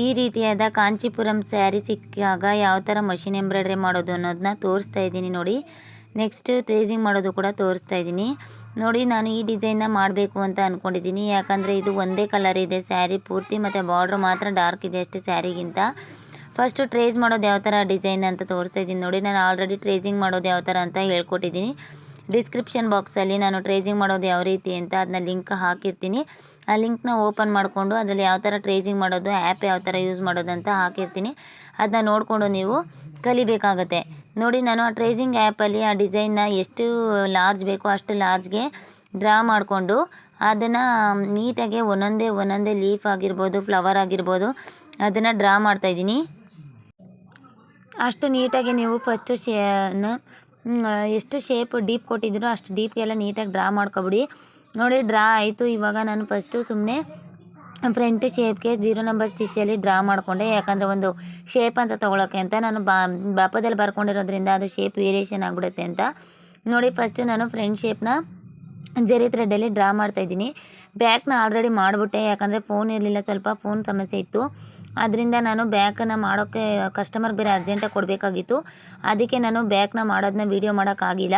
ಈ ರೀತಿಯಾದ ಕಾಂಚೀಪುರಂ ಸ್ಯಾರಿ ಸಿಕ್ಕಾಗ ಯಾವ ಥರ ಮಷಿನ್ ಎಂಬ್ರಾಯ್ಡ್ರಿ ಮಾಡೋದು ಅನ್ನೋದನ್ನ ತೋರಿಸ್ತಾ ಇದ್ದೀನಿ ನೋಡಿ. ನೆಕ್ಸ್ಟ್ ಟ್ರೇಸಿಂಗ್ ಮಾಡೋದು ಕೂಡ ತೋರಿಸ್ತಾ ಇದ್ದೀನಿ. ನೋಡಿ, ನಾನು ಈ ಡಿಸೈನ್ನ ಮಾಡಬೇಕು ಅಂತ ಅಂದ್ಕೊಂಡಿದ್ದೀನಿ ಯಾಕಂದರೆ ಇದು ಒಂದೇ ಕಲರ್ ಇದೆ, ಸ್ಯಾರಿ ಪೂರ್ತಿ ಮತ್ತು ಬಾರ್ಡ್ರ್ ಮಾತ್ರ ಡಾರ್ಕ್ ಇದೆ ಅಷ್ಟೇ ಸ್ಯಾರಿಗಿಂತ. ಫಸ್ಟು ಟ್ರೇಸ್ ಮಾಡೋದು ಯಾವ ಥರ ಡಿಸೈನ್ ಅಂತ ತೋರಿಸ್ತಾ ಇದ್ದೀನಿ ನೋಡಿ. ನಾನು ಆಲ್ರೆಡಿ ಟ್ರೇಸಿಂಗ್ ಮಾಡೋದು ಯಾವ ಥರ ಅಂತ ಹೇಳ್ಕೊಟ್ಟಿದ್ದೀನಿ. ಡಿಸ್ಕ್ರಿಪ್ಷನ್ ಬಾಕ್ಸಲ್ಲಿ ನಾನು ಟ್ರೇಸಿಂಗ್ ಮಾಡೋದು ಯಾವ ರೀತಿ ಅಂತ ಅದನ್ನ ಲಿಂಕ್ ಹಾಕಿರ್ತೀನಿ. ಆ ಲಿಂಕ್ನ ಓಪನ್ ಮಾಡಿಕೊಂಡು ಅದರಲ್ಲಿ ಯಾವ ಥರ ಟ್ರೇಸಿಂಗ್ ಮಾಡೋದು, ಆ್ಯಪ್ ಯಾವ ಥರ ಯೂಸ್ ಮಾಡೋದು ಅಂತ ಹಾಕಿರ್ತೀನಿ. ಅದನ್ನ ನೋಡಿಕೊಂಡು ನೀವು ಕಲಿಬೇಕಾಗತ್ತೆ. ನೋಡಿ, ನಾನು ಆ ಟ್ರೇಸಿಂಗ್ ಆ್ಯಪಲ್ಲಿ ಆ ಡಿಸೈನ್ನ ಎಷ್ಟು ಲಾರ್ಜ್ ಬೇಕೋ ಅಷ್ಟು ಲಾರ್ಜ್ಗೆ ಡ್ರಾ ಮಾಡಿಕೊಂಡು ಅದನ್ನು ನೀಟಾಗಿ ಒಂದೊಂದೇ ಒಂದೊಂದೇ ಲೀಫ್ ಆಗಿರ್ಬೋದು, ಫ್ಲವರ್ ಆಗಿರ್ಬೋದು ಅದನ್ನು ಡ್ರಾ ಮಾಡ್ತಾಯಿದ್ದೀನಿ ಅಷ್ಟು ನೀಟಾಗಿ ನೀವು ಫಸ್ಟು ಶೇ ಎಷ್ಟು ಶೇಪ್ ಡೀಪ್ ಕೊಟ್ಟಿದ್ದೀರೋ ಅಷ್ಟು ಡೀಪ್ಗೆಲ್ಲ ನೀಟಾಗಿ ಡ್ರಾ ಮಾಡ್ಕೊಬಿಡಿ. ನೋಡಿ, ಡ್ರಾ ಆಯಿತು. ಇವಾಗ ನಾನು ಫಸ್ಟು ಸುಮ್ಮನೆ ಫ್ರಂಟ್ ಶೇಪ್ಗೆ ಜೀರೋ ನಂಬರ್ ಸ್ಟಿಚ್ಚಲ್ಲಿ ಡ್ರಾ ಮಾಡಿಕೊಂಡೆ. ಯಾಕಂದರೆ ಒಂದು ಶೇಪ್ ಅಂತ ತೊಗೊಳಕ್ಕೆ ಅಂತ ನಾನು ಬಾಪದಲ್ಲಿ ಬರ್ಕೊಂಡಿರೋದ್ರಿಂದ ಅದು ಶೇಪ್ ವೇರಿಯೇಷನ್ ಆಗಿಬಿಡುತ್ತೆ ಅಂತ. ನೋಡಿ ಫಸ್ಟು ನಾನು ಫ್ರಂಟ್ ಶೇಪ್ನ ಜರಿ ಥ್ರೆಡ್ಡಲ್ಲಿ ಡ್ರಾ ಮಾಡ್ತಾಯಿದ್ದೀನಿ ಬ್ಯಾಕ್ನ ಆಲ್ರೆಡಿ ಮಾಡಿಬಿಟ್ಟೆ. ಯಾಕಂದರೆ ಫೋನ್ ಇರಲಿಲ್ಲ, ಸ್ವಲ್ಪ ಫೋನ್ ಸಮಸ್ಯೆ ಇತ್ತು. ಅದರಿಂದ ನಾನು ಬ್ಯಾಕನ್ನು ಮಾಡೋಕ್ಕೆ ಕಸ್ಟಮರ್ ಬೇರೆ ಅರ್ಜೆಂಟಾಗಿ ಕೊಡಬೇಕಾಗಿತ್ತು. ಅದಕ್ಕೆ ನಾನು ಬ್ಯಾಕ್ನ ಮಾಡೋದನ್ನ ವೀಡಿಯೋ ಮಾಡೋಕ್ಕಾಗಿಲ್ಲ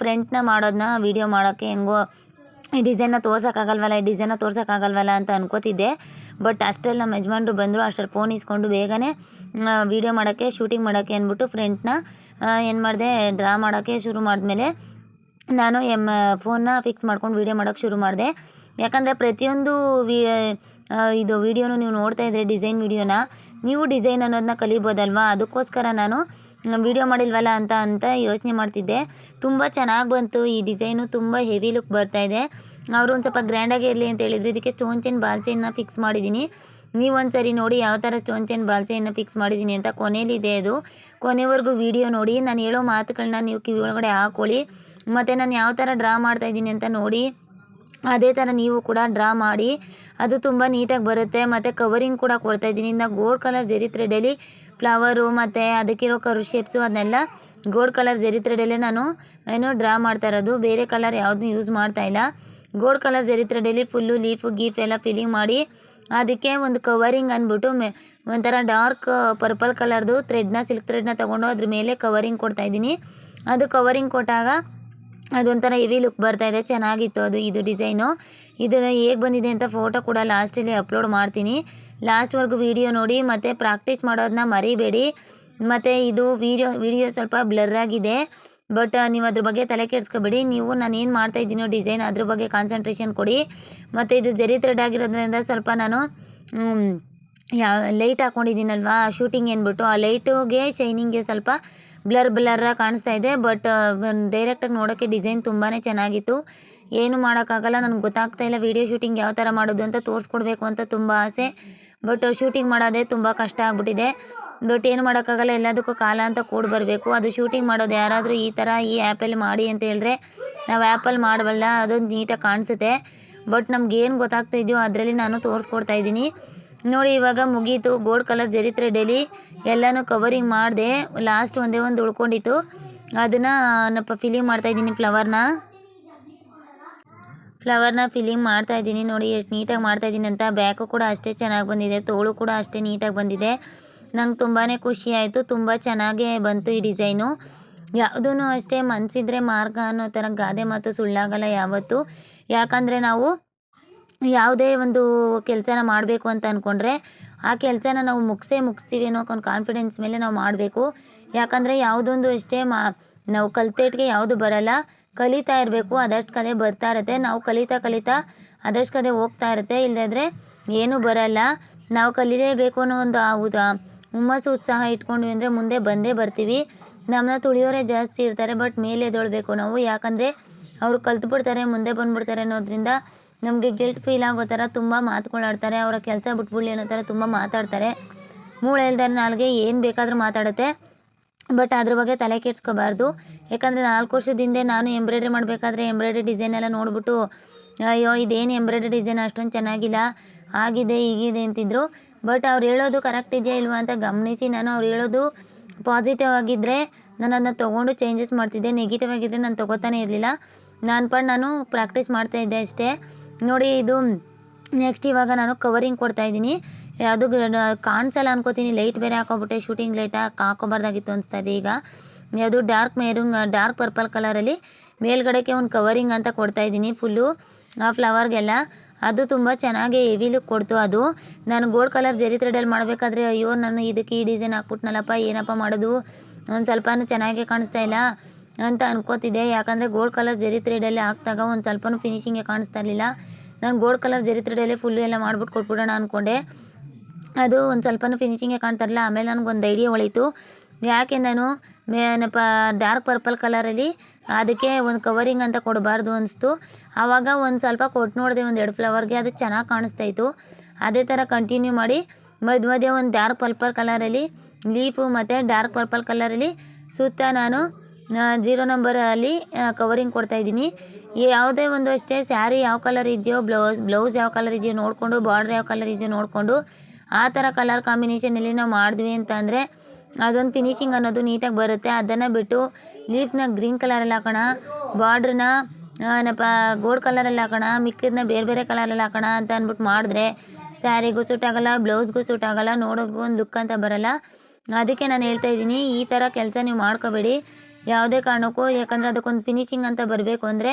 ಫ್ರಂಟ್ನ ಮಾಡೋದನ್ನ ವೀಡಿಯೋ ಮಾಡೋಕ್ಕೆ ಹೆಂಗೋ ಈ ಡಿಸೈನ್ನ ತೋರ್ಸೋಕ್ಕಾಗಲ್ವಲ್ಲ, ಈ ಡಿಸೈನ್ನ ತೋರ್ಸೋಕ್ಕಾಗಲ್ವಲ್ಲ ಅಂತ ಅನ್ಕೋತಿದ್ದೆ. ಬಟ್ ಅಷ್ಟರಲ್ಲಿ ನಮ್ಮ ಯಜಮಾನ್ರು ಬಂದರು, ಅಷ್ಟರಲ್ಲಿ ಫೋನ್ ಇಸ್ಕೊಂಡು ಬೇಗನೆ ವೀಡಿಯೋ ಮಾಡೋಕ್ಕೆ ಶೂಟಿಂಗ್ ಮಾಡೋಕ್ಕೆ ಅಂದ್ಬಿಟ್ಟು ಫ್ರೆಂಡ್ನ ಏನು ಮಾಡಿದೆ ಡ್ರಾ ಮಾಡೋಕ್ಕೆ ಶುರು ಮಾಡಿದ್ಮೇಲೆ ನಾನು ಎಂ ಫೋನ್ನ ಫಿಕ್ಸ್ ಮಾಡ್ಕೊಂಡು ವೀಡಿಯೋ ಮಾಡೋಕ್ಕೆ ಶುರು ಮಾಡಿದೆ. ಯಾಕಂದರೆ ಪ್ರತಿಯೊಂದು ವಿ ಇದು ವೀಡಿಯೋನು ನೀವು ನೋಡ್ತಾ ಇದ್ದರೆ ಡಿಸೈನ್ ವೀಡಿಯೋನ ನೀವು ಡಿಸೈನ್ ಅನ್ನೋದನ್ನ ಕಲಿಬೋದಲ್ವಾ? ಅದಕ್ಕೋಸ್ಕರ ನಾನು ವೀಡಿಯೋ ಮಾಡಿಲ್ವಲ್ಲ ಅಂತ ಅಂತ ಯೋಚನೆ ಮಾಡ್ತಿದ್ದೆ. ತುಂಬ ಚೆನ್ನಾಗಿ ಬಂತು. ಈ ಡಿಸೈನು ತುಂಬ ಹೆವಿ ಲುಕ್ ಬರ್ತಾಯಿದೆ ಅವರು ಒಂದು ಸ್ವಲ್ಪ ಗ್ರ್ಯಾಂಡಾಗಿ ಇರಲಿ ಅಂತ ಹೇಳಿದ್ರು. ಇದಕ್ಕೆ ಸ್ಟೋನ್ ಚೈನ್ ಬಾಲ್ ಚೈನ್ನ ಫಿಕ್ಸ್ ಮಾಡಿದ್ದೀನಿ. ನೀವು ಒಂದು ಸರಿ ನೋಡಿ ಯಾವ ಥರ ಸ್ಟೋನ್ ಚೈನ್ ಬಾಲ್ ಚೈನ್ನ ಫಿಕ್ಸ್ ಮಾಡಿದ್ದೀನಿ ಅಂತ. ಕೊನೆಯಲ್ಲಿದೆ ಅದು. ಕೊನೆವರೆಗೂ ವಿಡಿಯೋ ನೋಡಿ. ನಾನು ಹೇಳೋ ಮಾತುಗಳನ್ನ ನೀವು ಕಿವಿ ಒಳಗಡೆ ಹಾಕೊಳ್ಳಿ. ಮತ್ತು ನಾನು ಯಾವ ಥರ ಡ್ರಾ ಮಾಡ್ತಾಯಿದ್ದೀನಿ ಅಂತ ನೋಡಿ. ಅದೇ ಥರ ನೀವು ಕೂಡ ಡ್ರಾ ಮಾಡಿ. ಅದು ತುಂಬ ನೀಟಾಗಿ ಬರುತ್ತೆ. ಮತ್ತು ಕವರಿಂಗ್ ಕೂಡ ಕೊಡ್ತಾಯಿದ್ದೀನಿ ಇನ್ನು ಗೋಲ್ಡ್ ಕಲರ್ ಜರಿ ಥ್ರೆಡಲ್ಲಿ ಫ್ಲವರು ಮತ್ತು ಅದಕ್ಕಿರೋ ಕರು ಶೇಪ್ಸು ಅದನ್ನೆಲ್ಲ ಗೋಲ್ಡ್ ಕಲರ್ ಜರಿ ತ್ರೆಡಲ್ಲೇ ನಾನು, ಏನು ಡ್ರಾ ಮಾಡ್ತಾ ಇರೋದು. ಬೇರೆ ಕಲರ್ ಯಾವುದೂ ಯೂಸ್ ಮಾಡ್ತಾ ಇಲ್ಲ. ಗೋಲ್ಡ್ ಕಲರ್ ಜರಿ ತ್ರೆಡಲ್ಲಿ ಫುಲ್ಲು ಲೀಫು ಗೀಫ್ ಎಲ್ಲ ಫಿಲ್ಲಿಂಗ್ ಮಾಡಿ, ಅದಕ್ಕೆ ಒಂದು ಕವರಿಂಗ್ ಅಂದ್ಬಿಟ್ಟು ಮೆ, ಒಂಥರ ಡಾರ್ಕ್ ಪರ್ಪಲ್ ಕಲರ್ದು ಥ್ರೆಡ್ನ ಸಿಲ್ಕ್ ಥ್ರೆಡ್ನ ತೊಗೊಂಡು ಅದ್ರ ಮೇಲೆ ಕವರಿಂಗ್ ಕೊಡ್ತಾ ಇದ್ದೀನಿ. ಅದು ಕವರಿಂಗ್ ಕೊಟ್ಟಾಗ ಅದೊಂಥರ ಹೆವಿ ಲುಕ್ ಬರ್ತಾಯಿದೆ ಚೆನ್ನಾಗಿತ್ತು ಅದು, ಇದು ಡಿಸೈನು ಇದನ್ನು ಹೇಗೆ ಬಂದಿದೆ ಅಂತ ಫೋಟೋ ಕೂಡ ಲಾಸ್ಟಲ್ಲಿ ಅಪ್ಲೋಡ್ ಮಾಡ್ತೀನಿ. ಲಾಸ್ಟ್ವರೆಗೂ ವೀಡಿಯೋ ನೋಡಿ, ಮತ್ತು ಪ್ರಾಕ್ಟೀಸ್ ಮಾಡೋದನ್ನ ಮರಿಬೇಡಿ. ಮತ್ತು ಇದು ವೀಡಿಯೋ ವೀಡಿಯೋ ಸ್ವಲ್ಪ ಬ್ಲರ್ ಆಗಿದೆ ಬಟ್ ನೀವು ಅದ್ರ ಬಗ್ಗೆ ತಲೆ ಕೆಡಿಸ್ಕೊಬೇಡಿ. ನೀವು, ನಾನು ಏನು ಮಾಡ್ತಾಯಿದ್ದೀನೋ ಡಿಸೈನ್, ಅದ್ರ ಬಗ್ಗೆ ಕಾನ್ಸಂಟ್ರೇಷನ್ ಕೊಡಿ. ಮತ್ತು ಇದು ಜರಿ ಥ್ರೆಡ್ ಆಗಿರೋದ್ರಿಂದ ಸ್ವಲ್ಪ ನಾನು ಯಾವ ಲೈಟ್ ಹಾಕ್ಕೊಂಡಿದ್ದೀನಲ್ವಾ ಶೂಟಿಂಗ್ ಅಂದ್ಬಿಟ್ಟು ಆ ಲೈಟಿಗೆ, ಶೈನಿಂಗ್ಗೆ ಸ್ವಲ್ಪ ಬ್ಲರ್ ಬ್ಲರ್ರಾಗಿ ಕಾಣಿಸ್ತಾ ಇದೆ. ಬಟ್ ಡೈರೆಕ್ಟಾಗಿ ನೋಡೋಕ್ಕೆ ಡಿಸೈನ್ ತುಂಬಾ ಚೆನ್ನಾಗಿತ್ತು. ಏನು ಮಾಡೋಕ್ಕಾಗಲ್ಲ, ನನಗೆ ಗೊತ್ತಾಗ್ತಾ ಇಲ್ಲ ವೀಡಿಯೋ ಶೂಟಿಂಗ್ ಯಾವ ಥರ ಮಾಡೋದು ಅಂತ ತೋರಿಸ್ಕೊಡ್ಬೇಕು ಅಂತ ತುಂಬ ಆಸೆ. ಬಟ್ ಶೂಟಿಂಗ್ ಮಾಡೋದೇ ತುಂಬ ಕಷ್ಟ ಆಗ್ಬಿಟ್ಟಿದೆ. ಬಟ್ ಏನು ಮಾಡೋಕ್ಕಾಗಲ್ಲ, ಎಲ್ಲದಕ್ಕೂ ಕಾಲ ಅಂತ ಕೂಡ ಬರಬೇಕು. ಅದು ಶೂಟಿಂಗ್ ಮಾಡೋದು ಯಾರಾದರೂ ಈ ಥರ ಈ ಆ್ಯಪಲ್ಲಿ ಮಾಡಿ ಅಂತ ಹೇಳಿದ್ರೆ ನಾವು ಆ್ಯಪಲ್ಲಿ ಮಾಡಬಲ್ಲ ಅದೊಂದು ನೀಟಾಗಿ ಕಾಣಿಸುತ್ತೆ. ಬಟ್ ನಮ್ಗೆ ಏನು ಗೊತ್ತಾಗ್ತಾ ಇದೆಯೋ ಅದರಲ್ಲಿ ನಾನು ತೋರಿಸ್ಕೊಡ್ತಾ ಇದ್ದೀನಿ. ನೋಡಿ, ಇವಾಗ ಮುಗೀತು. ಗೋಲ್ಡ್ ಕಲರ್ ಜರಿತ್ರೆ ಥ್ರೆಡಲ್ಲಿ ಎಲ್ಲನೂ ಕವರಿಂಗ್ ಮಾಡಿದೆ. ಲಾಸ್ಟ್ ಒಂದೇ ಒಂದು ಉಳ್ಕೊಂಡಿತ್ತು. ಅದನ್ನು ಫಿಲಿಂಗ್ ಮಾಡ್ತಾಯಿದ್ದೀನಿ ಫ್ಲವರ್ನ ಫ್ಲವರ್ನ ಫಿಲ್ಲಿಂಗ್ ಮಾಡ್ತಾ ಇದ್ದೀನಿ. ನೋಡಿ, ಎಷ್ಟು ನೀಟಾಗಿ ಮಾಡ್ತಾ ಇದ್ದೀನಿ ಅಂತ. ಬ್ಯಾಕು ಕೂಡ ಅಷ್ಟೇ ಚೆನ್ನಾಗಿ ಬಂದಿದೆ. ತೋಳು ಕೂಡ ಅಷ್ಟೇ ನೀಟಾಗಿ ಬಂದಿದೆ. ನಂಗೆ ತುಂಬಾ ಖುಷಿ ಆಯಿತು. ತುಂಬ ಚೆನ್ನಾಗೇ ಬಂತು ಈ ಡಿಸೈನು ಯಾವುದೂ ಅಷ್ಟೇ ಮನಸ್ಸಿದ್ರೆ ಮಾರ್ಗ ಅನ್ನೋ ಥರ ಗಾದೆ ಮಾತು ಸುಳ್ಳಾಗಲ್ಲ ಯಾವತ್ತೂ. ಯಾಕಂದರೆ ನಾವು ಯಾವುದೇ ಒಂದು ಕೆಲಸನ ಮಾಡಬೇಕು ಅಂತ ಅಂದ್ಕೊಂಡ್ರೆ ಆ ಕೆಲಸನ ನಾವು ಮುಗಿಸೇ ಮುಗಿಸ್ತೀವಿ ಅನ್ನೋ ಒಂದು ಕಾನ್ಫಿಡೆನ್ಸ್ ಮೇಲೆ ನಾವು ಮಾಡಬೇಕು. ಯಾಕಂದರೆ ಯಾವುದೊಂದು ಅಷ್ಟೇ ಮಾ ನಾವು ಕಲ್ತೇಟ್ಗೆ ಯಾವುದು ಬರಲ್ಲ. ಕಲಿತಾ ಇರಬೇಕು ಅದಷ್ಟು ಕದೆ ಬರ್ತಾ ಇರುತ್ತೆ. ನಾವು ಕಲಿತಾ ಕಲಿತಾ ಅದಷ್ಟು ಕದೆ ಹೋಗ್ತಾ ಇರುತ್ತೆ. ಇಲ್ಲದಿದ್ರೆ ಏನೂ ಬರಲ್ಲ. ನಾವು ಕಲಿಲೇಬೇಕು ಅನ್ನೋ ಒಂದು ಹೌದಾ ಹುಮ್ಮಸ್ಸು, ಉತ್ಸಾಹ ಇಟ್ಕೊಂಡ್ವಿ ಅಂದರೆ ಮುಂದೆ ಬಂದೇ ಬರ್ತೀವಿ. ನಮ್ಮನ್ನ ತುಳಿಯೋರೇ ಜಾಸ್ತಿ ಇರ್ತಾರೆ, ಬಟ್ ಮೇಲೆ ಎದ್ದೇಳಬೇಕು ನಾವು. ಯಾಕಂದರೆ ಅವರು ಕಲ್ತ್ಬಿಡ್ತಾರೆ ಮುಂದೆ ಬಂದುಬಿಡ್ತಾರೆ ಅನ್ನೋದ್ರಿಂದ ನಮಗೆ ಗಿಲ್ಟ್ ಫೀಲ್ ಆಗೋ ಥರ ತುಂಬ ಮಾತುಗಳಾಡ್ತಾರೆ ಅವರ ಕೆಲಸ ಬಿಟ್ಬಿಡ್ಲಿ ಅನ್ನೋ ಥರ ತುಂಬ ಮಾತಾಡ್ತಾರೆ. ಮೂಳೆ ಇಲ್ದಾರ ನಾಲ್ಗೆ ಏನು ಬೇಕಾದರೂ ಮಾತಾಡುತ್ತೆ. ಬಟ್ ಅದ್ರ ಬಗ್ಗೆ ತಲೆ ಕೆಡ್ಸ್ಕೋಬಾರ್ದು. ಯಾಕಂದರೆ ನಾಲ್ಕು ವರ್ಷದ ಹಿಂದೆ ನಾನು ಎಂಬ್ರಾಯ್ಡ್ರಿ ಮಾಡಬೇಕಾದ್ರೆ ಎಂಬ್ರಾಯ್ಡ್ರಿ ಡಿಸೈನ್ ಎಲ್ಲ ನೋಡಿಬಿಟ್ಟು, ಅಯ್ಯೋ, ಇದೇನು ಎಂಬ್ರಾಯ್ಡ್ರಿ ಡಿಸೈನ್ ಅಷ್ಟೊಂದು ಚೆನ್ನಾಗಿಲ್ಲ, ಆಗಿದೆ, ಹೀಗಿದೆ ಅಂತಿದ್ರು. ಬಟ್ ಅವ್ರು ಹೇಳೋದು ಕರೆಕ್ಟ್ ಇದೆಯಾ ಇಲ್ವಾ ಅಂತ ಗಮನಿಸಿ ನಾನು ಅವ್ರು ಹೇಳೋದು ಪಾಸಿಟಿವ್ ಆಗಿದ್ದರೆ ನಾನು ಅದನ್ನ ತೊಗೊಂಡು ಚೇಂಜಸ್ ಮಾಡ್ತಿದ್ದೆ. ನೆಗೆಟಿವ್ ಆಗಿದ್ದರೆ ನಾನು ತೊಗೋತಾನೆ ಇರಲಿಲ್ಲ. ನಾನು ಪಡ್ ನಾನು ಪ್ರಾಕ್ಟೀಸ್ ಮಾಡ್ತಾಯಿದ್ದೆ ಅಷ್ಟೇ. ನೋಡಿ, ಇದು ನೆಕ್ಸ್ಟ್ ಇವಾಗ ನಾನು ಕವರಿಂಗ್ ಕೊಡ್ತಾಯಿದ್ದೀನಿ ಅದು ಕಾಣಿಸಲ್ಲ ಅನ್ಕೋತೀನಿ. ಲೈಟ್ ಬೇರೆ ಹಾಕೋಬಿಟ್ಟೆ ಶೂಟಿಂಗ್ ಲೈಟ್ ಹಾಕೋಬಾರ್ದಾಗಿತ್ತು ಅನಿಸ್ತಾ ಇದೆ ಈಗ. ಯಾವುದು ಡಾರ್ಕ್ ಮೇರುಂಗ್ ಡಾರ್ಕ್ ಪರ್ಪಲ್ ಕಲರಲ್ಲಿ ಮೇಲ್ಗಡೆಗೆ ಒಂದು ಕವರಿಂಗ್ ಅಂತ ಕೊಡ್ತಾ ಇದ್ದೀನಿ ಫುಲ್ಲು ಆ ಫ್ಲವರ್ಗೆಲ್ಲ ಅದು ತುಂಬ ಚೆನ್ನಾಗಿ ಹೆವಿ ಲುಕ್ ಕೊಡ್ತು ಅದು. ನಾನು ಗೋಲ್ಡ್ ಕಲರ್ ಜರಿ ಥ್ರೆಡಲ್ಲಿ ಮಾಡಬೇಕಾದ್ರೆ ಅಯ್ಯೋ, ನಾನು ಇದಕ್ಕೆ ಈ ಡಿಸೈನ್ ಹಾಕ್ಬಿಟ್ನಲ್ಲಪ್ಪ, ಏನಪ್ಪ ಮಾಡೋದು? ಒಂದು ಸ್ವಲ್ಪನೂ ಚೆನ್ನಾಗೇ ಕಾಣಿಸ್ತಾ ಇಲ್ಲ ಅಂತ ಅನ್ಕೋತಿದ್ದೆ. ಯಾಕಂದರೆ ಗೋಲ್ಡ್ ಕಲರ್ ಜರಿ ಥ್ರೆಡಲ್ಲಿ ಹಾಕ್ದಾಗ ಒಂದು ಸ್ವಲ್ಪನೂ ಫಿನಿಶಿಂಗೇ ಕಾಣಿಸ್ತಾ ಇರಲಿಲ್ಲ. ನಾನು ಗೋಲ್ಡ್ ಕಲರ್ ಜರಿ ಥ್ರೆಡಲ್ಲೇ ಫುಲ್ಲು ಎಲ್ಲ ಮಾಡ್ಬಿಟ್ಟು ಕೊಟ್ಬಿಡೋಣ ಅಂದ್ಕೊಂಡೆ ಅದು ಒಂದು ಸ್ವಲ್ಪನೂ ಫಿನಿಶಿಂಗೇ ಕಾಣ್ತಾ ಇರಲಿಲ್ಲ ಆಮೇಲೆ ನನಗೊಂದು ಐಡಿಯಾ ಹೊಳಿತು ಯಾಕೆ ನಾನು ಏನಪ್ಪ ಡಾರ್ಕ್ ಪರ್ಪಲ್ ಕಲರಲ್ಲಿ ಅದಕ್ಕೆ ಒಂದು ಕವರಿಂಗ್ ಅಂತ ಕೊಡಬಾರ್ದು ಅನಿಸ್ತು. ಆವಾಗ ಒಂದು ಸ್ವಲ್ಪ ಕೊಟ್ಟು ನೋಡಿದೆ ಒಂದು ಎರಡು ಫ್ಲವರ್ಗೆ ಅದು ಚೆನ್ನಾಗಿ ಕಾಣಿಸ್ತಾ ಇತ್ತು. ಅದೇ ಥರ ಕಂಟಿನ್ಯೂ ಮಾಡಿ, ಮಧ್ಯ ಮಧ್ಯೆ ಒಂದು ಡಾರ್ಕ್ ಪರ್ಪಲ್ ಕಲರಲ್ಲಿ ಲೀಫು ಮತ್ತು ಡಾರ್ಕ್ ಪರ್ಪಲ್ ಕಲರಲ್ಲಿ ಸುತ್ತ ನಾನು ಜೀರೋ ನಂಬರಲ್ಲಿ ಕವರಿಂಗ್ ಕೊಡ್ತಾಯಿದ್ದೀನಿ ಯಾವುದೇ ಒಂದು ಅಷ್ಟೇ ಸ್ಯಾರಿ ಯಾವ ಕಲರ್ ಇದೆಯೋ ಬ್ಲೌಸ್ ಬ್ಲೌಸ್ ಯಾವ ಕಲರ್ ಇದೆಯೋ ನೋಡಿಕೊಂಡು ಬಾರ್ಡ್ರ್ ಯಾವ ಕಲರ್ ಇದೆಯೋ ನೋಡಿಕೊಂಡು ಆ ಥರ ಕಲರ್ ಕಾಂಬಿನೇಷನಲ್ಲಿ ನಾವು ಮಾಡಿದ್ವಿ ಅಂತ ಅಂದರೆ ಅದೊಂದು ಫಿನಿಶಿಂಗ್ ಅನ್ನೋದು ನೀಟಾಗಿ ಬರುತ್ತೆ. ಅದನ್ನು ಬಿಟ್ಟು ಲೀಫ್ನ ಗ್ರೀನ್ ಕಲರಲ್ಲಿ ಹಾಕೋಣ ಬಾರ್ಡ್ರನ್ನ ಏನಪ್ಪ ಗೋಲ್ಡ್ ಕಲರಲ್ಲಿ ಹಾಕೋಣ, ಮಿಕ್ಕಿದ್ನ ಬೇರೆ ಬೇರೆ ಕಲರಲ್ಲಿ ಹಾಕೋಣ ಅಂತ ಅಂದ್ಬಿಟ್ಟು ಮಾಡಿದ್ರೆ ಸ್ಯಾರಿಗೂ ಸೂಟ್ ಆಗೋಲ್ಲ ಬ್ಲೌಸ್ಗೂ ಸೂಟ್ ಆಗೋಲ್ಲ ನೋಡೋಕ್ಕೂ ಒಂದು ಲುಕ್ ಅಂತ ಬರಲ್ಲ. ಅದಕ್ಕೆ ನಾನು ಹೇಳ್ತಾ ಇದ್ದೀನಿ, ಈ ಥರ ಕೆಲಸ ನೀವು ಮಾಡ್ಕೋಬೇಡಿ. ಯಾವುದೇ ಕಾರಣಕ್ಕೂ, ಯಾಕಂದರೆ ಅದಕ್ಕೊಂದು ಫಿನಿಶಿಂಗ್ ಅಂತ ಬರಬೇಕು ಅಂದರೆ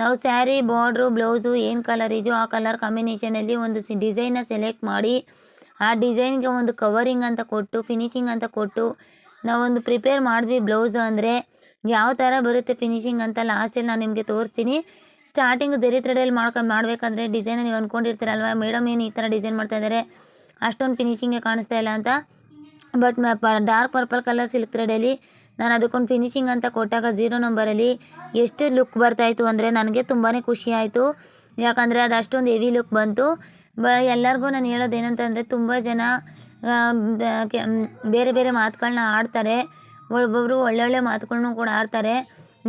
ನಾವು ಸ್ಯಾರಿ ಬಾರ್ಡ್ರು ಬ್ಲೌಸು ಏನು ಕಲರ್ ಇದೆಯೋ ಆ ಕಲರ್ ಕಾಂಬಿನೇಷನಲ್ಲಿ ಒಂದು ಸಿ ಸೆಲೆಕ್ಟ್ ಮಾಡಿ ಆ ಡಿಸೈನ್ಗೆ ಒಂದು ಕವರಿಂಗ್ ಅಂತ ಕೊಟ್ಟು ಫಿನಿಶಿಂಗ್ ಅಂತ ಕೊಟ್ಟು ನಾವೊಂದು ಪ್ರಿಪೇರ್ ಮಾಡಿದ್ವಿ ಬ್ಲೌಸ್ ಅಂದರೆ. ಯಾವ ಥರ ಬರುತ್ತೆ ಫಿನಿಶಿಂಗ್ ಅಂತ ಲಾಸ್ಟಲ್ಲಿ ನಾನು ನಿಮಗೆ ತೋರಿಸ್ತೀನಿ. ಸ್ಟಾರ್ಟಿಂಗ್ ಜರಿ ಥ್ರೆಡಲ್ಲಿ ಮಾಡ್ಕೊಂಡು ಮಾಡಬೇಕಂದ್ರೆ ಡಿಸೈನ್ ನೀವು ಅಂದ್ಕೊಂಡಿರ್ತೀರಲ್ವ ಮೇಡಮ್ ಏನು ಈ ಥರ ಡಿಸೈನ್ ಮಾಡ್ತಾ ಇದ್ದಾರೆ ಅಷ್ಟೊಂದು ಫಿನಿಶಿಂಗೇ ಕಾಣಿಸ್ತಾ ಇಲ್ಲ ಅಂತ. But dark purple colour silk ಥ್ರೆಡಲ್ಲಿ ನಾನು ಅದಕ್ಕೊಂದು ಫಿನಿಶಿಂಗ್ ಅಂತ ಕೊಟ್ಟಾಗ ಜೀರೋ ನಂಬರಲ್ಲಿ ಎಷ್ಟು ಲುಕ್ ಬರ್ತಾಯಿತ್ತು ಅಂದರೆ ನನಗೆ ತುಂಬಾ ಖುಷಿ ಆಯಿತು. ಯಾಕಂದರೆ ಅದು ಅಷ್ಟೊಂದು ಹೆವಿ ಲುಕ್ ಬಂತು. ಬ, ಎಲ್ಲರಿಗೂ ನಾನು ಹೇಳೋದು ಏನಂತಂದರೆ ತುಂಬ ಜನ ಬೇರೆ ಬೇರೆ ಮಾತುಗಳನ್ನ ಆಡ್ತಾರೆ. ಒಬ್ಬೊಬ್ಬರು ಒಳ್ಳೊಳ್ಳೆ ಮಾತುಗಳ್ನೂ ಕೂಡ ಆಡ್ತಾರೆ.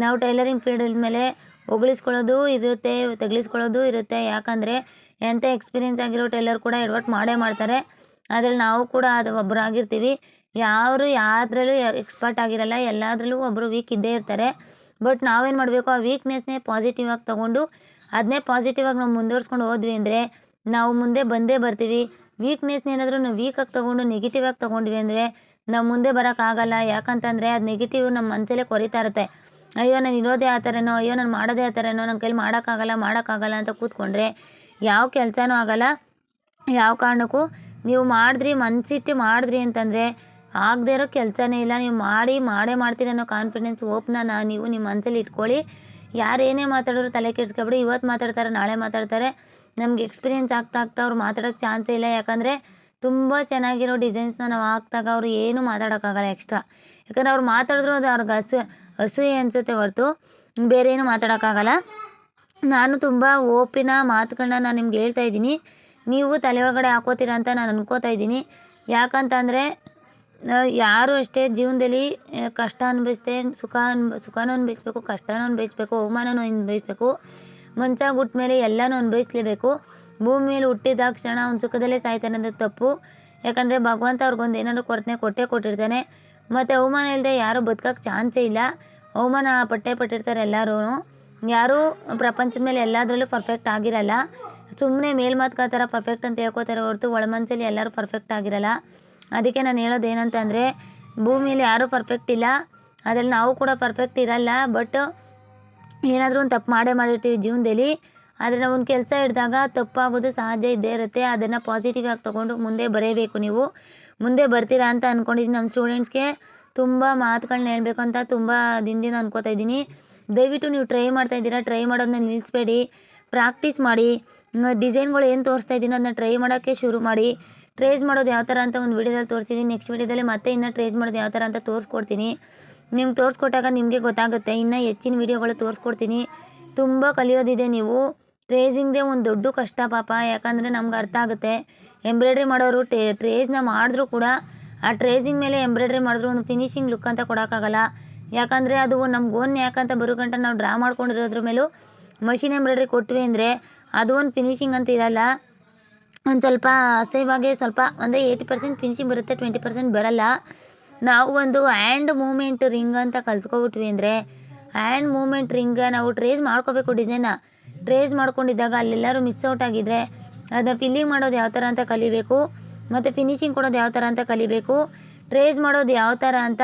ನಾವು ಟೈಲರಿಂಗ್ ಫೀಲ್ಡ್ ಮೇಲೆ ಹೊಗಳಿಸ್ಕೊಳ್ಳೋದು ಇರುತ್ತೆ, ತಗ್ಲಿಸ್ಕೊಳ್ಳೋದು ಇರುತ್ತೆ. ಯಾಕಂದರೆ ಎಂಥ ಎಕ್ಸ್ಪೀರಿಯೆನ್ಸ್ ಆಗಿರೋ ಟೈಲರ್ ಕೂಡ ಎಡವಟ್ಟು ಮಾಡೇ ಮಾಡ್ತಾರೆ. ಅದರಲ್ಲಿ ನಾವು ಕೂಡ ಅದು ಒಬ್ಬರಾಗಿರ್ತೀವಿ ಯಾರು ಯಾವ್ದ್ರಲ್ಲೂ ಎಕ್ಸ್ಪರ್ಟ್ ಆಗಿರಲ್ಲ, ಎಲ್ಲದರಲ್ಲೂ ಒಬ್ಬರು ವೀಕ್ ಇದ್ದೇ ಇರ್ತಾರೆ. ಬಟ್ ನಾವೇನು ಮಾಡಬೇಕು, ಆ ವೀಕ್ನೆಸ್ನೇ ಪಾಸಿಟಿವ್ ಆಗಿ ತೊಗೊಂಡು ಅದನ್ನೇ ಪಾಸಿಟಿವ್ ಆಗಿ ನಾವು ಮುಂದುವರ್ಸ್ಕೊಂಡು ಹೋದ್ವಿ ಅಂದರೆ ನಾವು ಮುಂದೆ ಬಂದೇ ಬರ್ತೀವಿ. ವೀಕ್ನೆಸ್ನ ಏನಾದರೂ ನಾವು ವೀಕಾಗಿ ತೊಗೊಂಡು ನೆಗೆಟಿವ್ ಆಗಿ ತೊಗೊಂಡ್ವಿ ಅಂದರೆ ನಾವು ಮುಂದೆ ಬರೋಕ್ಕಾಗಲ್ಲ ಯಾಕಂತಂದರೆ ಅದು ನೆಗೆಟಿವ್ ನಮ್ಮ ಮನಸ್ಸಲ್ಲೇ ಕೊರಿತಾ ಇರುತ್ತೆ. ಅಯ್ಯೋ, ನಾನು ಇರೋದೇ ಆ ಥರನೋ, ಅಯ್ಯೋ, ನಾನು ಮಾಡೋದೇ ಆ ಥರನೋ ನನ್ನ ಕೈಲಿ ಮಾಡೋಕ್ಕಾಗಲ್ಲ ಮಾಡೋಕ್ಕಾಗಲ್ಲ ಅಂತ ಕೂತ್ಕೊಂಡ್ರೆ ಯಾವ ಕೆಲಸನೂ ಆಗಲ್ಲ. ಯಾವ ಕಾರಣಕ್ಕೂ ನೀವು ಮಾಡಿದ್ರಿ ಮನಸ್ಸಿಟ್ಟು ಮಾಡಿದ್ರಿ ಅಂತಂದರೆ ಆಗದೇ ಇರೋ ಕೆಲಸನೇ ಇಲ್ಲ. ನೀವು ಮಾಡಿ, ಮಾಡೇ ಮಾಡ್ತೀರಿ ಅನ್ನೋ ಕಾನ್ಫಿಡೆನ್ಸ್ ಓಪ್ನ ನೀವು ನಿಮ್ಮ ಮನಸ್ಸಲ್ಲಿ ಇಟ್ಕೊಳ್ಳಿ. ಯಾರೇನೇ ಮಾತಾಡಿದ್ರು ತಲೆ ಕೆಡಿಸ್ಕೊಬೇಡಿ. ಇವತ್ತು ಮಾತಾಡ್ತಾರೆ, ನಾಳೆ ಮಾತಾಡ್ತಾರೆ. ನಮ್ಗೆ ಎಕ್ಸ್ಪೀರಿಯೆನ್ಸ್ ಆಗ್ತಾ ಆಗ್ತಾ ಅವ್ರು ಮಾತಾಡೋಕ್ಕೆ ಚಾನ್ಸೇ ಇಲ್ಲ. ಯಾಕಂದರೆ ತುಂಬ ಚೆನ್ನಾಗಿರೋ ಡಿಸೈನ್ಸ್ನ ನಾವು ಹಾಕ್ದಾಗ ಅವರು ಏನೂ ಮಾತಾಡೋಕ್ಕಾಗಲ್ಲ ಎಕ್ಸ್ಟ್ರಾ ಯಾಕಂದರೆ ಅವ್ರು ಮಾತಾಡಿದ್ರು ಅದು ಅವ್ರಿಗೆ ಹಸು ಅಸೂಯೆ ಅನಿಸುತ್ತೆ ಹೊರತು. ಬೇರೆ ಏನೂ ಮಾತಾಡೋಕ್ಕಾಗಲ್ಲ. ನಾನು ತುಂಬ ಓಪಿನ ಮಾತುಗಳನ್ನ ನಾನು ನಿಮ್ಗೆ ಹೇಳ್ತಾ ಇದ್ದೀನಿ. ನೀವು ತಲೆ ಒಳಗಡೆ ಹಾಕೋತೀರ ಅಂತ ನಾನು ಅನ್ಕೋತಾ ಇದ್ದೀನಿ. ಯಾಕಂತಂದರೆ ಯಾರು ಅಷ್ಟೇ ಜೀವನದಲ್ಲಿ ಕಷ್ಟ ಅನ್ಭವಿಸ್ತೆ ಸುಖ ಅನ್ಬ ಸುಖನೂ ಅನ್ಭವಿಸ್ಬೇಕು, ಕಷ್ಟನೂ ಅನ್ಭವಿಸ್ಬೇಕು, ಅವಮಾನನೂ ಅನುಭವಿಸ್ಬೇಕು. ಮನುಷ್ಯ ಹುಟ್ಟ ಮೇಲೆ ಎಲ್ಲನೂ ಅನುಭವಿಸ್ಲೇಬೇಕು. ಭೂಮಿ ಮೇಲೆ ಹುಟ್ಟಿದ ಕ್ಷಣ ಅವ್ನು ಸುಖದಲ್ಲೇ ಸಾಯ್ತಾನೆ ಅನ್ನೋದು ತಪ್ಪು. ಯಾಕಂದರೆ ಭಗವಂತ ಅವ್ರಿಗೊಂದು ಏನಾದರೂ ಕೊರತೆ ಕೊಟ್ಟೇ ಕೊಟ್ಟಿರ್ತಾನೆ. ಮತ್ತು ಅವಮಾನ ಇಲ್ಲದೆ ಯಾರೂ ಬದುಕೋಕ್ಕೆ ಚಾನ್ಸೇ ಇಲ್ಲ. ಅವಮಾನ ಪಟ್ಟೆ ಪಟ್ಟಿರ್ತಾರೆ ಎಲ್ಲರೂ ಯಾರೂ ಪ್ರಪಂಚದ ಮೇಲೆ ಎಲ್ಲದರಲ್ಲೂ ಪರ್ಫೆಕ್ಟ್ ಆಗಿರಲ್ಲ. ಸುಮ್ಮನೆ ಮೇಲ್ಮಾತ್ಕ ಥರ ಪರ್ಫೆಕ್ಟ್ ಅಂತ ಹೇಳ್ಕೋತಾರೆ ಹೊರತು ಒಳ ಎಲ್ಲರೂ ಪರ್ಫೆಕ್ಟ್ ಆಗಿರಲ್ಲ. ಅದಕ್ಕೆ ನಾನು ಹೇಳೋದು ಏನಂತಂದರೆ ಭೂಮಿಯಲ್ಲಿ ಯಾರೂ ಪರ್ಫೆಕ್ಟ್ ಇಲ್ಲ. ಅದ್ರಲ್ಲಿ ನಾವು ಕೂಡ ಪರ್ಫೆಕ್ಟ್ ಇರಲ್ಲ. ಬಟ್ ಏನಾದರೂ ಒಂದು ತಪ್ಪು ಮಾಡೇ ಮಾಡಿರ್ತೀವಿ ಜೀವನದಲ್ಲಿ, ಆದರೆ ನಾವು ಒಂದು ಕೆಲಸ ಹಿಡಿದಾಗ ತಪ್ಪಾಗೋದು ಸಹಜ ಇದ್ದೇ ಇರುತ್ತೆ, ಅದನ್ನು ಪಾಸಿಟಿವ್ ಆಗಿ ತೊಗೊಂಡು ಮುಂದೆ ಬರೆಯಬೇಕು ನೀವು. ಮುಂದೆ ಬರ್ತೀರಾ ಅಂತ ಅಂದ್ಕೊಂಡಿದ್ದೀನಿ ನಮ್ಮ ಸ್ಟೂಡೆಂಟ್ಸ್ಗೆ ತುಂಬ ಮಾತುಗಳನ್ನ ಹೇಳಬೇಕು ಅಂತ ತುಂಬ ದಿನದಿಂದ ಅನ್ಕೋತಾ ಇದ್ದೀನಿ. ದಯವಿಟ್ಟು ನೀವು ಟ್ರೈ ಮಾಡ್ತಾ ಇದ್ದೀರಾ ಟ್ರೈ ಮಾಡೋದನ್ನ ನಿಲ್ಲಿಸ್ಬೇಡಿ ಪ್ರಾಕ್ಟೀಸ್ ಮಾಡಿ. ಡಿಸೈನ್ಗಳು ಏನು ತೋರಿಸ್ತಾ ಇದ್ದೀನೋ ಅದನ್ನ ಟ್ರೈ ಮಾಡೋಕ್ಕೆ ಶುರು ಮಾಡಿ. ಟ್ರೇಸ್ ಮಾಡೋದು ಯಾವ ಥರ ಅಂತ ಒಂದು ವಿಡಿಯೋದಲ್ಲಿ ತೋರಿಸಿದ್ದೀನಿ ನೆಕ್ಸ್ಟ್ ವಿಡಿಯೋದಲ್ಲಿ ಮತ್ತೆ ಇನ್ನೂ ಟ್ರೇಸ್ ಮಾಡೋದು ಯಾವ ಥರ ಅಂತ ತೋರಿಸ್ಕೊಡ್ತೀನಿ. ನಿಮ್ಗೆ ತೋರಿಸ್ಕೊಟ್ಟಾಗ ನಿಮಗೆ ಗೊತ್ತಾಗುತ್ತೆ. ಇನ್ನು ಹೆಚ್ಚಿನ ವೀಡಿಯೋಗಳು ತೋರಿಸ್ಕೊಡ್ತೀನಿ. ತುಂಬ ಕಲಿಯೋದಿದೆ ನೀವು. ಟ್ರೇಸಿಂಗ್ದೇ ಒಂದು ದೊಡ್ಡ ಕಷ್ಟ ಪಾಪ. ಯಾಕಂದರೆ ನಮ್ಗೆ ಅರ್ಥ ಆಗುತ್ತೆ. ಎಂಬ್ರಾಯ್ಡ್ರಿ ಮಾಡೋರು ಟೇ ಟ್ರೇಸ್ನ ಮಾಡಿದ್ರೂ ಕೂಡ ಆ ಟ್ರೇಸಿಂಗ್ ಮೇಲೆ ಎಂಬ್ರಾಯ್ಡ್ರಿ ಮಾಡಿದ್ರು ಒಂದು ಫಿನಿಶಿಂಗ್ ಲುಕ್ ಅಂತ ಕೊಡೋಕ್ಕಾಗಲ್ಲ. ಯಾಕಂದರೆ ಅದು ನಮ್ಗೆ ಓನ್ ಯಾಕಂತ ಬರೋ ನಾವು ಡ್ರಾ ಮಾಡ್ಕೊಂಡಿರೋದ್ರ ಮೇಲೂ ಮಷಿನ್ ಎಂಬ್ರಾಯ್ಡ್ರಿ ಕೊಟ್ವಿ ಅಂದರೆ ಅದು ಒಂದು ಫಿನಿಶಿಂಗ್ ಅಂತ ಇರಲ್ಲ. ಒಂದು ಸ್ವಲ್ಪ ಅಸಹ್ಯವಾಗಿ ಸ್ವಲ್ಪ ಅಂದರೆ ಏಯ್ಟಿ ಪರ್ಸೆಂಟ್ ಫಿನಿಶಿಂಗ್ ಬರುತ್ತೆ, ಟ್ವೆಂಟಿ ಪರ್ಸೆಂಟ್ ಬರಲ್ಲ. ನಾವು ಒಂದು ಹ್ಯಾಂಡ್ ಮೂಮೆಂಟ್ ರಿಂಗ್ ಅಂತ ಕಲ್ತ್ಕೊಬಿಟ್ವಿ ಅಂದರೆ ಹ್ಯಾಂಡ್ ಮೂಮೆಂಟ್ ರಿಂಗ ನಾವು ಟ್ರೇಸ್ ಮಾಡ್ಕೋಬೇಕು ಡಿಸೈನ ಟ್ರೇಸ್ ಮಾಡ್ಕೊಂಡಿದ್ದಾಗ ಅಲ್ಲೆಲ್ಲರೂ ಮಿಸ್ ಔಟ್ ಆಗಿದ್ರೆ ಅದನ್ನ ಫಿಲ್ಲಿಂಗ್ ಮಾಡೋದು ಯಾವ ಥರ ಅಂತ ಕಲಿಬೇಕು, ಮತ್ತು ಫಿನಿಶಿಂಗ್ ಕೊಡೋದು ಯಾವ ಥರ ಅಂತ ಕಲಿಬೇಕು. ಟ್ರೇಸ್ ಮಾಡೋದು ಯಾವ ಥರ ಅಂತ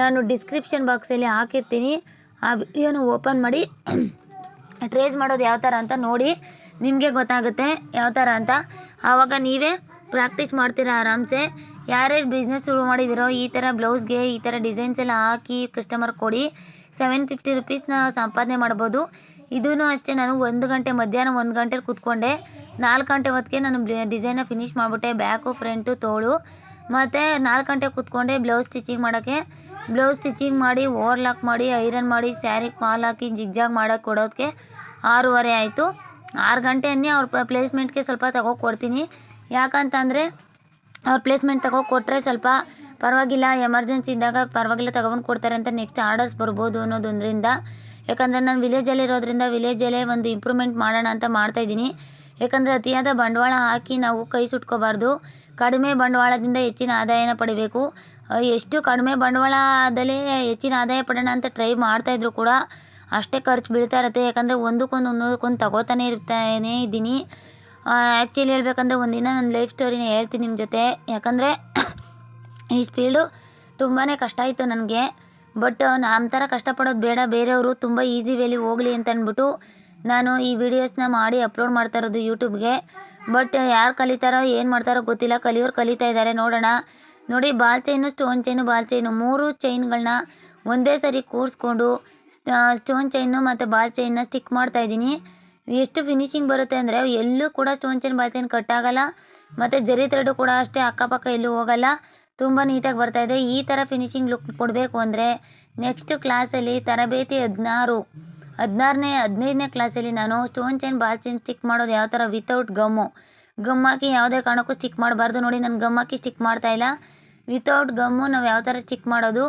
ನಾನು ಡಿಸ್ಕ್ರಿಪ್ಷನ್ ಬಾಕ್ಸಲ್ಲಿ ಹಾಕಿರ್ತೀನಿ. ಆ ವಿಡಿಯೋನ ಓಪನ್ ಮಾಡಿ ಟ್ರೇಸ್ ಮಾಡೋದು ಯಾವ ಥರ ಅಂತ ನೋಡಿ ನಿಮಗೆ ಗೊತ್ತಾಗುತ್ತೆ ಯಾವ ಥರ ಅಂತ. ಆವಾಗ ನೀವೇ ಪ್ರಾಕ್ಟೀಸ್ ಮಾಡ್ತೀರಾ ಆರಾಮ್ಸೆ. ಯಾರ್ಯಾರು ಬಿಸ್ನೆಸ್ ಶುರು ಮಾಡಿದಿರೋ ಈ ಥರ ಬ್ಲೌಸ್ಗೆ ಈ ಥರ ಡಿಸೈನ್ಸ್ ಎಲ್ಲ ಹಾಕಿ ಕಸ್ಟಮರ್ ಕೊಡಿ. ಸೆವೆನ್ ಫಿಫ್ಟಿ ರುಪೀಸ್ನ ಸಂಪಾದನೆ ಮಾಡ್ಬೋದು. ಇದೂ ಅಷ್ಟೇ, ನಾನು ಒಂದು ಗಂಟೆ ಮಧ್ಯಾಹ್ನ ಒಂದು ಗಂಟೆಲಿ ಕೂತ್ಕೊಂಡೆ. ನಾಲ್ಕು ಗಂಟೆ ಹೊತ್ತಿಗೆ ನಾನು ಡಿಸೈನ ಫಿನಿಷ್ ಮಾಡಿಬಿಟ್ಟೆ ಬ್ಯಾಕು ಫ್ರಂಟು ತೋಳು. ಮತ್ತು ನಾಲ್ಕು ಗಂಟೆ ಕೂತ್ಕೊಂಡೆ ಬ್ಲೌಸ್ ಸ್ಟಿಚಿಂಗ್ ಮಾಡೋಕ್ಕೆ. ಬ್ಲೌಸ್ ಸ್ಟಿಚಿಂಗ್ ಮಾಡಿ ಓವರ್ಲಾಕ್ ಮಾಡಿ ಐರನ್ ಮಾಡಿ ಸ್ಯಾರಿ ಫಾಲ್ ಹಾಕಿ ಜಿಗ್ಜಾಗ್ ಮಾಡೋಕ್ಕೆ ಕೊಡೋದಕ್ಕೆ ಆರೂವರೆ ಆಯಿತು. ಆರು ಗಂಟೆ ಅನ್ನಿ ಅವ್ರ ಪ್ಲೇಸ್ಮೆಂಟ್ಗೆ ಸ್ವಲ್ಪ ತಗೋ ಕೊಡ್ತೀನಿ ಯಾಕಂತಂದರೆ ಅವ್ರ ಪ್ಲೇಸ್ಮೆಂಟ್ ತಗೋ ಕೊಟ್ಟರೆ ಸ್ವಲ್ಪ ಪರವಾಗಿಲ್ಲ ಎಮರ್ಜೆನ್ಸಿ ಇದ್ದಾಗ ಪರವಾಗಿಲ್ಲ ತಗೊಬಂದು ಕೊಡ್ತಾರೆ ಅಂತ ನೆಕ್ಸ್ಟ್ ಆರ್ಡರ್ಸ್ ಬರ್ಬೋದು ಅನ್ನೋದೊಂದರಿಂದ. ಯಾಕಂದರೆ ನಾನು ವಿಲೇಜಲ್ಲಿ ಇರೋದ್ರಿಂದ ವಿಲೇಜಲ್ಲೇ ಒಂದು ಇಂಪ್ರೂವ್ಮೆಂಟ್ ಮಾಡೋಣ ಅಂತ ಮಾಡ್ತಾಯಿದ್ದೀನಿ ಯಾಕಂದರೆ ಅತಿಯಾದ ಬಂಡವಾಳ ಹಾಕಿ ನಾವು ಕೈ ಸುಟ್ಕೋಬಾರ್ದು. ಕಡಿಮೆ ಬಂಡವಾಳದಿಂದ ಹೆಚ್ಚಿನ ಆದಾಯನ ಪಡಿಬೇಕು. ಎಷ್ಟು ಕಡಿಮೆ ಬಂಡವಾಳದಲ್ಲೇ ಹೆಚ್ಚಿನ ಆದಾಯ ಪಡೋಣ ಅಂತ ಟ್ರೈ ಮಾಡ್ತಾಯಿದ್ರು ಕೂಡ ಅಷ್ಟೇ ಖರ್ಚು ಬೀಳ್ತಾ ಇರುತ್ತೆ. ಯಾಕಂದರೆ ಒಂದಕ್ಕೊಂದು ಒಂದಕ್ಕೊಂದು ತಗೊಳ್ತಾನೆ ಇರ್ತಾನೇ ಇದ್ದೀನಿ. ಆ್ಯಕ್ಚುಲಿ ಹೇಳ್ಬೇಕಂದ್ರೆ ಒಂದಿನ ನನ್ನ ಲೈಫ್ ಸ್ಟೋರಿನ ಹೇಳ್ತೀನಿ ನಿಮ್ಮ ಜೊತೆ. ಯಾಕಂದರೆ ಈ ಸ್ಪೀಡು ತುಂಬಾ ಕಷ್ಟ ಆಯಿತು ನನಗೆ. ಬಟ್ ನಮ್ಮ ಥರ ಕಷ್ಟಪಡೋದು ಬೇಡ. ಬೇರೆಯವರು ತುಂಬ ಈಸಿ ವೇಲಿ ಹೋಗಲಿ ಅಂತ ಅಂದ್ಬಿಟ್ಟು ನಾನು ಈ ವಿಡಿಯೋಸ್ನ ಮಾಡಿ ಅಪ್ಲೋಡ್ ಮಾಡ್ತಾ ಇರೋದು ಯೂಟ್ಯೂಬ್ಗೆ ಬಟ್ ಯಾರು ಕಲಿತಾರೋ, ಏನು ಮಾಡ್ತಾರೋ ಗೊತ್ತಿಲ್ಲ. ಕಲಿಯೋರು ಕಲಿತಾ ಇದ್ದಾರೆ ನೋಡೋಣ. ನೋಡಿ, ball chain stone chain ball chain ಮೂರು ಚೈನ್ಗಳನ್ನ ಒಂದೇ ಸರಿ ಕೂರಿಸ್ಕೊಂಡು ಸ್ಟೋನ್ ಚೈನು ಮತ್ತು ಬಾಲ್ ಚೈನ್ನ ಸ್ಟಿಕ್ ಮಾಡ್ತಾಯಿದ್ದೀನಿ ಎಷ್ಟು ಫಿನಿಶಿಂಗ್ ಬರುತ್ತೆ ಅಂದರೆ ಎಲ್ಲೂ ಕೂಡ stone chain ball chain cut ಆಗಲ್ಲ ಮತ್ತು ಜರಿ ಥ್ರೆಡು ಕೂಡ ಅಷ್ಟೇ ಅಕ್ಕಪಕ್ಕ ಎಲ್ಲೂ ಹೋಗಲ್ಲ. ತುಂಬ ನೀಟಾಗಿ ಬರ್ತಾಯಿದೆ ಈ ಥರ ಫಿನಿಶಿಂಗ್ ಲುಕ್ ಕೊಡಬೇಕು ಅಂದರೆ ನೆಕ್ಸ್ಟ್ ಕ್ಲಾಸಲ್ಲಿ ತರಬೇತಿ ಹದಿನಾರು. ಹದಿನಾರನೇ, ಹದಿನೈದನೇ ಕ್ಲಾಸಲ್ಲಿ ನಾನು stone chain ball chain stick ಮಾಡೋದು ಯಾವ ಥರ ವಿತೌಟ್ ಗಮ್ಮು ಗಮ್ ಹಾಕಿ ಯಾವುದೇ ಕಾರಣಕ್ಕೂ ಸ್ಟಿಕ್ ಮಾಡಬಾರ್ದು ನೋಡಿ, ನಾನು ಗಮ್ ಹಾಕಿ ಸ್ಟಿಕ್ ಮಾಡ್ತಾಯಿಲ್ಲ ವಿತೌಟ್ ಗಮ್ಮು ನಾವು ಯಾವ ಥರ ಸ್ಟಿಕ್ ಮಾಡೋದು?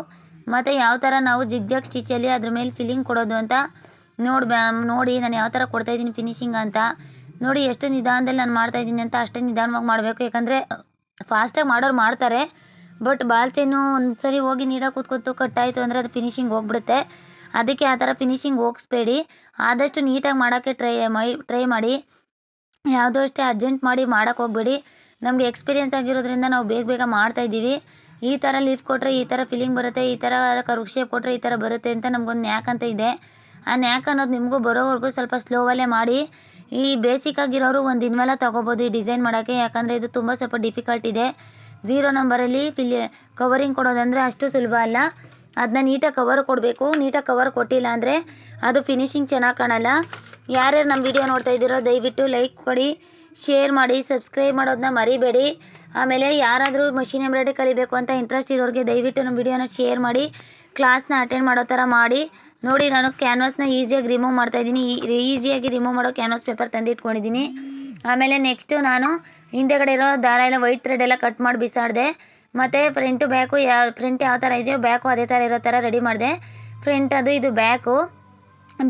ಮತ್ತು ಯಾವ ಥರ ನಾವು ಜಿಗ್ಜಾಗ್ ಸ್ಟಿಚಲ್ಲಿ ಅದ್ರ ಮೇಲೆ ಫಿಲ್ಲಿಂಗ್ ಕೊಡೋದು ಅಂತ ನೋಡಿ ನೋಡಿ ನಾನು ಯಾವ ಥರ ಕೊಡ್ತಾಯಿದ್ದೀನಿ ಫಿನಿಶಿಂಗ್ ಅಂತ. ನೋಡಿ ಎಷ್ಟು ನಿಧಾನದಲ್ಲಿ ನಾನು ಮಾಡ್ತಾಯಿದ್ದೀನಿ ಅಂತ ಅಷ್ಟೇ ನಿಧಾನವಾಗಿ ಮಾಡಬೇಕು. ಯಾಕಂದರೆ ಫಾಸ್ಟಾಗಿ ಮಾಡೋರು ಮಾಡ್ತಾರೆ. ಬಟ್ ಬಾಲ್ ಚೈನು ಒಂದು ಸರಿ ಹೋಗಿ ನೀಡ ಕೂತ್ಕೊತು ಕಟ್ಟಾಯಿತು ಅಂದರೆ ಅದು ಫಿನಿಶಿಂಗ್ ಹೋಗ್ಬಿಡುತ್ತೆ. ಅದಕ್ಕೆ ಆ ಥರ ಫಿನಿಶಿಂಗ್ ಹೋಗಿಸ್ಬೇಡಿ. ಆದಷ್ಟು ನೀಟಾಗಿ ಮಾಡೋಕ್ಕೆ ಟ್ರೈ, ಮೈ ಟ್ರೈ ಮಾಡಿ. ಯಾವುದೋ ಅಷ್ಟೇ ಅರ್ಜೆಂಟ್ ಮಾಡಿ ಮಾಡೋಕ್ಕೆ ಹೋಗ್ಬೇಡಿ. ನಮಗೆ ಎಕ್ಸ್ಪೀರಿಯೆನ್ಸ್ ಆಗಿರೋದ್ರಿಂದ ನಾವು ಬೇಗ ಬೇಗ ಮಾಡ್ತಾಯಿದ್ದೀವಿ ಈ ಥರ ಲೀಫ್ ಕೊಟ್ಟರೆ ಈ ಥರ ಫೀಲಿಂಗ್ ಬರುತ್ತೆ, ಈ ಥರ ಕರುಕ್ಷೇಪ್ ಕೊಟ್ಟರೆ ಈ ಥರ ಬರುತ್ತೆ ಅಂತ ನಮಗೊಂದು ನ್ಯಾಕ್ ಅಂತ ಇದೆ. ಆ ನ್ಯಾಕ್ ಅನ್ನೋದು ನಿಮಗೂ ಬರೋವರೆಗೂ ಸ್ವಲ್ಪ ಸ್ಲೋವಲ್ಲೇ ಮಾಡಿ. ಈ ಬೇಸಿಕ್ ಆಗಿರೋರು ಒಂದು ದಿನವೆಲ್ಲ ತೊಗೋಬೋದು ಈ ಡಿಸೈನ್ ಮಾಡೋಕ್ಕೆ. ಯಾಕಂದರೆ ಇದು ತುಂಬ ಸ್ವಲ್ಪ ಡಿಫಿಕಲ್ಟ್ ಇದೆ. ಝೀರೋ ನಂಬರಲ್ಲಿ ಫಿಲ್ ಕವರಿಂಗ್ ಕೊಡೋದಂದರೆ ಅಷ್ಟು ಸುಲಭ ಅಲ್ಲ. ಅದನ್ನ ನೀಟಾಗಿ ಕವರ್ ಕೊಡಬೇಕು. ನೀಟಾಗಿ ಕವರ್ ಕೊಟ್ಟಿಲ್ಲ ಅಂದರೆ ಅದು ಫಿನಿಶಿಂಗ್ ಚೆನ್ನಾಗಿ ಕಾಣಲ್ಲ. ಯಾರ್ಯಾರು ನಮ್ಮ ವಿಡಿಯೋ ನೋಡ್ತಾ ಇದ್ದೀರೋ ದಯವಿಟ್ಟು ಲೈಕ್ ಕೊಡಿ ಶೇರ್ ಮಾಡಿ ಸಬ್ಸ್ಕ್ರೈಬ್ ಮಾಡೋದನ್ನ ಮರಿಬೇಡಿ. ಆಮೇಲೆ ಯಾರಾದರೂ ಮಷಿನ್ ಎಂಬ್ರಾಯ್ಡ್ರಿ ಕಲಿಬೇಕು ಅಂತ ಇಂಟ್ರೆಸ್ಟ್ ಇರೋರಿಗೆ ದಯವಿಟ್ಟು ನಮ್ಮ ವಿಡಿಯೋನ ಶೇರ್ ಮಾಡಿ. ಕ್ಲಾಸ್ನ ಅಟೆಂಡ್ ಮಾಡೋ ಥರ ಮಾಡಿ. ನೋಡಿ, ನಾನು ಕ್ಯಾನ್ವಾಸ್ನ ಈಸಿಯಾಗಿ ರಿಮೂವ್ ಮಾಡ್ತಾ ಮಾಡ್ತಾಯಿದ್ದೀನಿ ಈಸಿಯಾಗಿ ರಿಮೂವ್ ಮಾಡೋ ಕ್ಯಾನ್ವಾಸ್ ಪೇಪರ್ ತಂದಿಟ್ಕೊಂಡಿದ್ದೀನಿ. ಆಮೇಲೆ ನೆಕ್ಸ್ಟು ನಾನು ಹಿಂದೆಗಡೆ ಇರೋ ದಾರ ಎಲ್ಲ ವೈಟ್ ಥ್ರೆಡ್ ಎಲ್ಲ ಕಟ್ ಮಾಡಿ ಬಿಸಾಡಿದೆ. ಮತ್ತು ಫ್ರಂಟು ಬ್ಯಾಕು ಯಾವ ಫ್ರಂಟ್ ಯಾವ ಥರ ಇದೆಯೋ ಬ್ಯಾಕು ಅದೇ ಥರ ಇರೋ ಥರ ರೆಡಿ ಮಾಡಿದೆ. ಫ್ರಂಟ್ ಅದು ಇದು ಬ್ಯಾಕು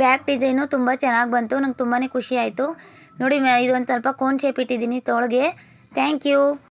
ಬ್ಯಾಕ್ ಡಿಸೈನು ತುಂಬ ಚೆನ್ನಾಗಿ ಬಂತು. ನಂಗೆ ತುಂಬಾ ಖುಷಿ ಆಯಿತು. ನೋಡಿ ಇದೊಂದು ಸ್ವಲ್ಪ ಕೋನ್ ಶೇಪ್ ಇಟ್ಟಿದ್ದೀನಿ ತೊಳಗೆ. Thank you